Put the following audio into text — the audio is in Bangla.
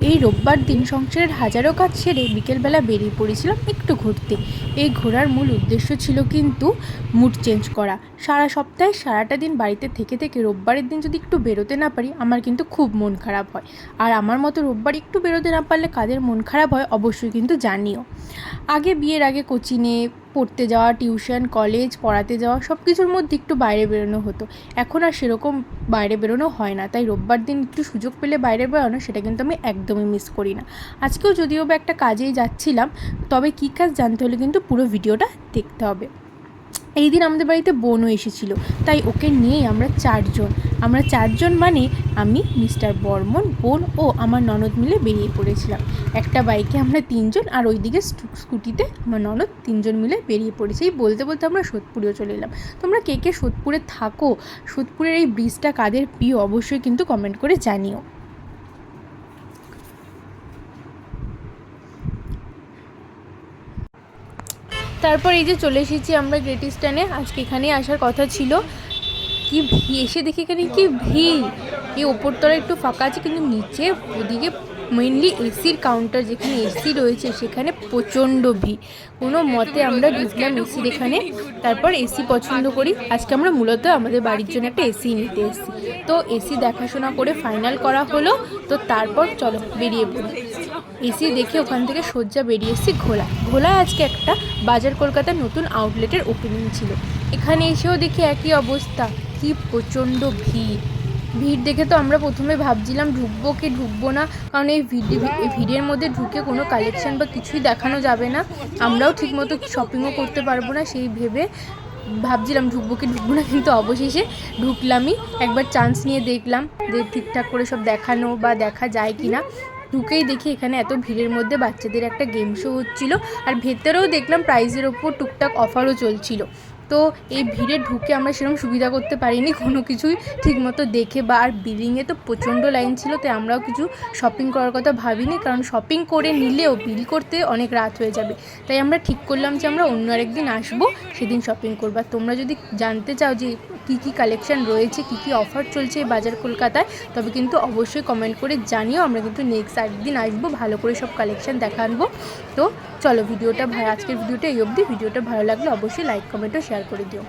এই রোববার দিন সংসারের হাজারো কাজ সেরে বিকেলবেলা বেরিয়ে পড়েছিলাম একটু ঘুরতে। এই ঘোরার মূল উদ্দেশ্য ছিল কিন্তু মুড চেঞ্জ করা। সারা সপ্তাহে সারাটা দিন বাড়িতে থেকে থেকে রোববারের দিন যদি একটু বেরোতে না পারি, আমার কিন্তু খুব মন খারাপ হয়। আর আমার মতো রোববার একটু বেরোতে না পারলে কাদের মন খারাপ হয়, অবশ্যই কিন্তু জানিও। আগে বিয়ের আগে কোচিংয়ে পড়তে যাওয়া, টিউশন, কলেজ, পড়াতে যাওয়া সব কিছুর মধ্যে একটু বাইরে বেরোনো হতো। এখন আর সেরকম বাইরে বেরোনো হয় না। তাই রোববার দিন একটু সুযোগ পেলে বাইরে বেরোনো, সেটা কিন্তু আমি একদমই মিস করি না। আজকেও যদিও বা একটা কাজেই যাচ্ছিলাম, তবে কী কাজ জানতে হলে কিন্তু পুরো ভিডিওটা দেখতে হবে। এই দিন আমাদের বাড়িতে বোনও এসেছিল, তাই ওকে নিয়েই আমরা চারজন। আমরা চারজন মানে আমি, মিস্টার বর্মন, বোন ও আমার ননদ মিলে বেরিয়ে পড়েছিলাম। একটা বাইকে আমরা তিনজন আর ওইদিকে স্কুটিতে আমার ননদ তিনজন মিলে বেরিয়ে পড়েছি। এই বলতে বলতে আমরা সোদপুরেও চলে এলাম। তোমরা কে কে সোদপুরে থাকো, সোদপুরের এই ব্রিজটা কাদের প্রিয় অবশ্যই কিন্তু কমেন্ট করে জানিও। তারপর এই যে চলে এসেছি আমরা গ্রেট ইস্টার্নে আজকে এখানে আসার কথা ছিল। কি ভি এসে দেখি এখানে কি ভিড়। এই ওপরতলা একটু ফাঁকা আছে, কিন্তু নিচে ওদিকে মেনলি এসির কাউন্টার যেখানে এসি রয়েছে, সেখানে প্রচণ্ড ভিড়। কোনো মতে আমরা ঢুকলাম এসির এখানে তারপর এসি পছন্দ করি। আজকে আমরা মূলত আমাদের বাড়ির জন্য একটা এসি নিতে এসেছি। তো এসি দেখাশোনা করে ফাইনাল করা হলো। তো তারপর চলো বেরিয়ে পড়ি। এসি দেখে ওখান থেকে শয্যা বেরিয়ে এসেছি ঘোলা। ঘোলায় আজকে একটা বাজার কলকাতার নতুন আউটলেটের ওপেনিং ছিল। এখানে এসেও দেখি একই অবস্থা। কি প্রচণ্ড ভিড়। ভিড় দেখে তো আমরা প্রথমে ভাবছিলাম, ঢুকবো কি ঢুকবো না? কারণ এই ভিড় এই ভিড়ের মধ্যে ঢুকে কোনো কালেকশন বা কিছুই দেখানো যাবে না। আমরাও ঠিকমতো শপিংও করতে পারব না সেই ভেবে ভাবছিলাম, ঢুকবো কি ঢুকবো না? কিন্তু অবশেষে ঢুকলামই। একবার চান্স নিয়ে দেখলাম। যে ঠিকঠাক করে সব দেখানো বা দেখা যায় কি না ঢুকেই দেখি এখানে এত ভিড়ের মধ্যে বাচ্চাদের একটা গেম শো হচ্ছিল আর ভেতরেও দেখলাম প্রাইজের ওপর টুকটাক অফারও চলছিল। তো এই ভিড়ে ঢুকে আমরা সেরকম সুবিধা করতে পারিনি, কোনো কিছুই ঠিকমতো দেখে বা আর বিলিংয়ে তো প্রচণ্ড লাইন ছিল, তাই আমরাও কিছু শপিং করার কথা ভাবিনি, কারণ শপিং করে নিলেও বিল করতে অনেক রাত হয়ে যাবে। তাই আমরা ঠিক করলাম যে আমরা অন্য আরেকদিন আসব, সেদিন শপিং করব। তোমরা যদি জানতে চাও যে কী কী কালেকশন রয়েছে, কী কী অফার চলছে এই বাজার কলকাতায়, তবে কিন্তু অবশ্যই কমেন্ট করে জানিও। আমরা কিন্তু নেক্সট একদিন আসব, ভালো করে সব কালেকশন দেখানবো তো চলো, ভিডিওটা আজকের ভিডিওটা এই অবধি। ভিডিওটা ভালো লাগলে অবশ্যই লাইক কমেন্ট ও শেয়ার করে দিও।